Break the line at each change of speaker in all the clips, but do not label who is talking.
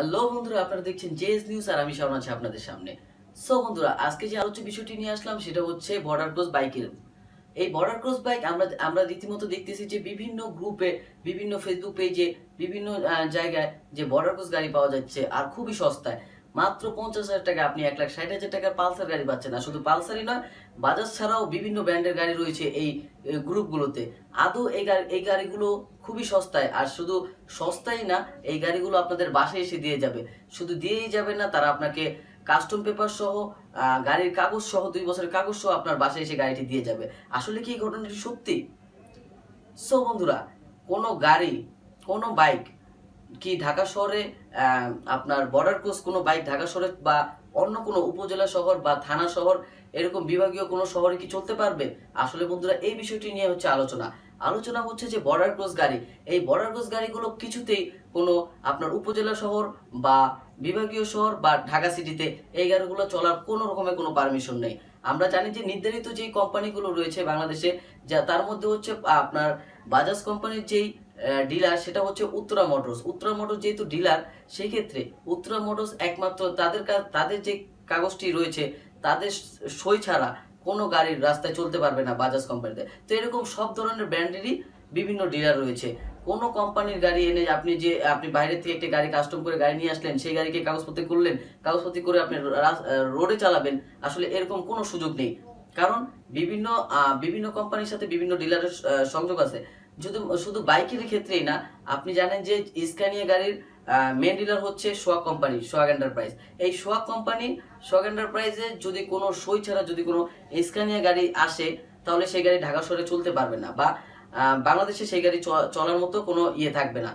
Hello বন্ধুরা, আপনারা দেখছেন জেএস নিউজ আর আমি শাওন আছি আপনাদের সামনে। সো বন্ধুরা, আজকে যে আলোচ্য বিষয়টি নিয়ে আসলাম, সেটা হচ্ছে বর্ডার ক্রস বাইকের এই বর্ডার ক্রস বাইক আমরা আমরা রীতিমতো দেখতেছি যে বিভিন্ন গ্রুপে বিভিন্ন ফেসবুক পেজে বিভিন্ন জায়গায় যে বর্ডার ক্রস গাড়ি পাওয়া যাচ্ছে, আর খুবই সস্তায়। মাত্র পঞ্চাশ হাজার টাকা। আপনি এক লাখ ষাট হাজার টাকার পালসার গাড়ি পাচ্ছেন না। শুধু পালসারই নয়, বাজাজ ছাড়াও বিভিন্ন ব্র্যান্ডের গাড়ি রয়েছে এই গ্রুপগুলোতে। আদৌ এই গাড়ি, এই গাড়িগুলো খুবই সস্তায়, আর শুধু সস্তাই না, এই গাড়িগুলো আপনাদের বাসায় এসে দিয়ে যাবে। শুধু দিয়েই যাবে না, তারা আপনাকে কাস্টম পেপার সহ গাড়ির কাগজ সহ, দুই বছরের কাগজ সহ আপনার বাসায় এসে গাড়িটি দিয়ে যাবে। আসলে কি এই ঘটনাটি সত্যি? সো বন্ধুরা, কোনো গাড়ি, কোনো বাইক কি ঢাকা শহরে আপনার বর্ডার ক্রস কোনো বাইক ঢাকা শহরে বা অন্য কোনো উপজেলা শহর বা থানা শহর, এরকম বিভাগীয় কোনো শহরে কি চলতে পারবে? আসলে বন্ধুরা, এই বিষয়টি নিয়ে হচ্ছে আলোচনা। আলোচনা হচ্ছে যে বর্ডার ক্রস গাড়ি, এই বর্ডার ক্রস গাড়িগুলো কিছুতেই কোনো আপনার উপজেলা শহর বা বিভাগীয় শহর বা ঢাকা সিটিতে এই গাড়িগুলো চলার কোনো রকমের কোনো পারমিশন নেই। আমরা জানি যে নির্ধারিত যেই কোম্পানিগুলো রয়েছে বাংলাদেশে, যা তার মধ্যে হচ্ছে আপনার বাজাজ কোম্পানির যেই ডিলার সেটা হচ্ছে উত্তরা মোটরস। উত্তরা মোটরস যেহেতু ডিলার সেই ক্ষেত্রে উত্তরা মোটরস একমাত্র তাদের তাদের যে কাগজটি রয়েছে, তাদের সই ছাড়া কোনো গাড়ির রাস্তায় চলতে পারবে না বাজাজ কোম্পানিতে তো। এরকম সব ধরনের ব্র্যান্ডেরই বিভিন্ন ডিলার রয়েছে। কোনো কোম্পানির গাড়ি এনে আপনি যে, আপনি বাইরে থেকে একটি গাড়ি কাস্টম করে গাড়ি নিয়ে আসলেন, সেই গাড়িকে কাগজপত্র করলেন, কাগজপত্র করে আপনি রোডে চালাবেন, আসলে এরকম কোনো সুযোগ নেই। কারণ বিভিন্ন বিভিন্ন কোম্পানির সাথে বিভিন্ন ডিলারের সংযোগ আছে। যদি শুধু বাইকের ক্ষেত্রেই না, আপনি জানেন যে স্ক্যানিয়া গাড়ির মেন ডিলার হচ্ছে সোয়া কোম্পানি সোয়াগ এন্টারপ্রাইজ এই সোয়াগ কোম্পানি সোয়াগ এন্টারপ্রাইজে যদি কোনো সই ছাড়া যদি কোনো স্ক্যানিয়া গাড়ি আসে, তাহলে সেই গাড়ি ঢাকা শহরে চলতে পারবে না বা বাংলাদেশে সেই গাড়ি চলার মতো কোনো ইয়ে থাকবে না।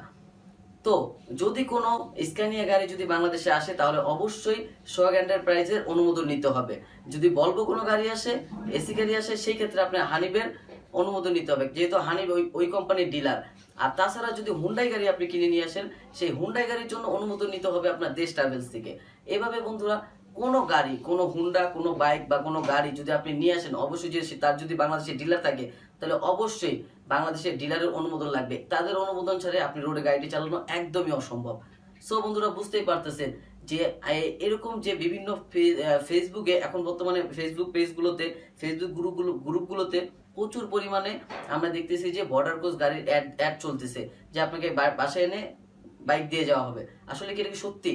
তো যদি কোনো স্ক্যানিয়া গাড়ি যদি বাংলাদেশে আসে, তাহলে অবশ্যই সোয়াগ এন্টারপ্রাইজের অনুমোদন নিতে হবে। যদি বলব কোনো গাড়ি আসে, এসি গাড়ি আসে, সেই ক্ষেত্রে আপনি হানিবের অনুমোদন নিতে হবে, যেহেতু হানিব ওই ওই কোম্পানির ডিলার আর তাছাড়া যদি হুন্ডাই গাড়ি আপনি কিনে নিয়ে আসেন, সেই হুন্ডাই গাড়ির জন্য অনুমোদন নিতে হবে আপনার দেশ ট্রাভেলস থেকে। এভাবে বন্ধুরা, কোনো গাড়ি, কোনো হুন্ডা কোনো বাইক বা কোনো গাড়ি যদি আপনি নিয়ে আসেন, অবশ্যই যে তার যদি বাংলাদেশের ডিলার থাকে, তাহলে অবশ্যই বাংলাদেশের ডিলারের অনুমোদন লাগবে। তাদের অনুমোদন ছাড়া আপনি রোডে গাড়িটি চালানো একদমই অসম্ভব। সো বন্ধুরা, বুঝতেই পারতেছেন যে এরকম যে বিভিন্ন ফেসবুকে এখন বর্তমানে ফেসবুক পেজগুলোতে ফেসবুক গ্রুপগুলো গ্রুপগুলোতে প্রচুর পরিমাণে আমরা দেখতেছি যে বর্ডার ক্রস গাড়ির অ্যাড অ্যাড চলতেছে, যে আপনাকে বাসায় এনে বাইক দিয়ে যাওয়া হবে। আসলে কি এটা কি সত্যি?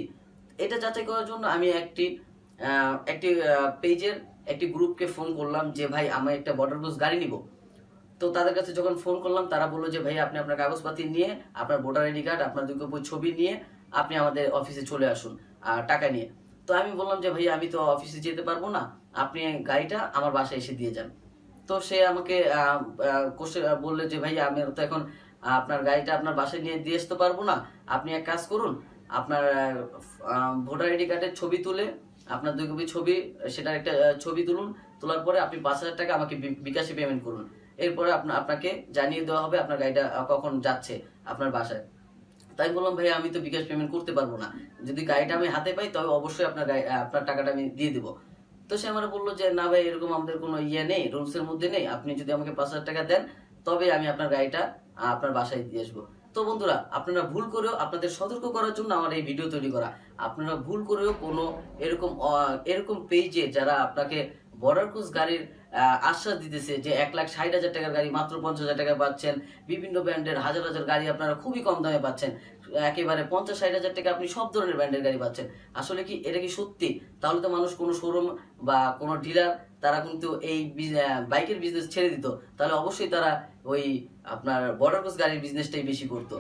এটা যাচাই করার জন্য আমি একটি একটি পেজের একটি গ্রুপকে ফোন করলাম যে, ভাই, আমি একটা বর্ডার ক্রস গাড়ি নিব। তো তাদের কাছে যখন ফোন করলাম, তারা বলল যে, ভাই, আপনি আপনার কাগজপাতি নিয়ে, আপনার ভোটার আইডি কার্ড আপনার কপি ছবি নিয়ে আপনি আমাদের অফিসে চলে আসুন, আর টাকা নিয়ে। তো আমি বললাম যে ভাইয়া আমি তো অফিসে যেতে পারব না। আপনি গাড়িটা আমার বাসায় এসে দিয়ে যান। তো সে আমাকে কোশ্চেন বললে যে ভাইয়া আমি তো এখন আপনার গাড়িটা আপনার বাসায় নিয়ে দিয়ে আসতে পারব না। আপনি এক কাজ করুন, আপনার ভোটার আইডি কার্ডের ছবি তুলে, আপনার দুই কপি ছবি, সেটার একটা ছবি তুলুন, তোলার পরে আপনি পাঁচ হাজার টাকা আমাকে বিকাশে পেমেন্ট করুন। এরপরে আপনা, আপনাকে জানিয়ে দেওয়া হবে আপনার গাড়িটা কখন যাচ্ছে আপনার বাসায়। তাই বললাম ভাই আমি তো বিকাশ পেমেন্ট করতে পারব না। যদি গাড়িটা আমি হাতে পাই, তবে অবশ্যই আপনার আপনার টাকাটা আমি দিয়ে দেবো। তো সে আমার বলল যে, না ভাই, এরকম আমাদের কোনো ইয়ে নেই রুলস এর মধ্যে নেই। আপনি যদি আমাকে পাঁচ হাজার টাকা দেন, তবে আমি আপনার গাড়িটা আপনার বাসায় দিয়ে আসব। তো বন্ধুরা, আপনারা ভুল করেও আপনাদের সতর্ক করার জন্য আমার এই ভিডিও তৈরি করা। আপনারা ভুল করেও কোনো এরকম এরকম পেজে যারা আপনাকে বর্ডার ক্রস গাড়ির আশ্বাস দিতেছে যে এক লাখ ষাট হাজার টাকার গাড়ি মাত্র পঞ্চাশ হাজার টাকা পাচ্ছেন। বিভিন্ন ব্র্যান্ডের হাজার হাজার গাড়ি আপনারা খুবই কম দামে পাচ্ছেন। একেবারে পঞ্চাশ ষাট হাজার টাকা আপনি সব ধরনের ব্র্যান্ডের গাড়ি পাচ্ছেন। আসলে কি এটা কি সত্যি? তাহলে তো মানুষ কোনো শোরুম বা কোনো ডিলার তারা কিন্তু এই বাইকের বিজনেস ছেড়ে দিত। তাহলে অবশ্যই তারা ওই আপনার বর্ডার ক্রস গাড়ির বিজনেসটাই বেশি করতো।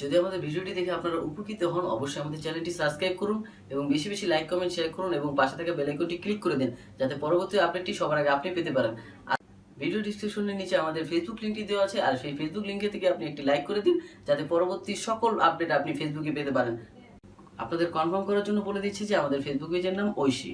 যদি আমাদের ভিডিওটি দেখে আপনারা উপকৃত হন, অবশ্যই আমাদের চ্যানেলটি সাবস্ক্রাইব করুন এবং বেশি বেশি লাইক, কমেন্ট, শেয়ার করুন এবং পাশে থাকা বেল আইকনটি ক্লিক করে দিন যাতে পরবর্তী আপডেটটি সবার আগে আপনি পেতে পারেন। ভিডিও ডিসক্রিপশনের নিচে আমাদের ফেসবুক লিঙ্কটি দেওয়া আছে, আর সেই ফেসবুক লিঙ্কে থেকে আপনি একটি লাইক করে দিন যাতে পরবর্তী সকল আপডেট আপনি ফেসবুকে পেতে পারেন। আপনাদের কনফার্ম করার জন্য বলে দিচ্ছি যে আমাদের ফেসবুক পেজের নাম ঐশী।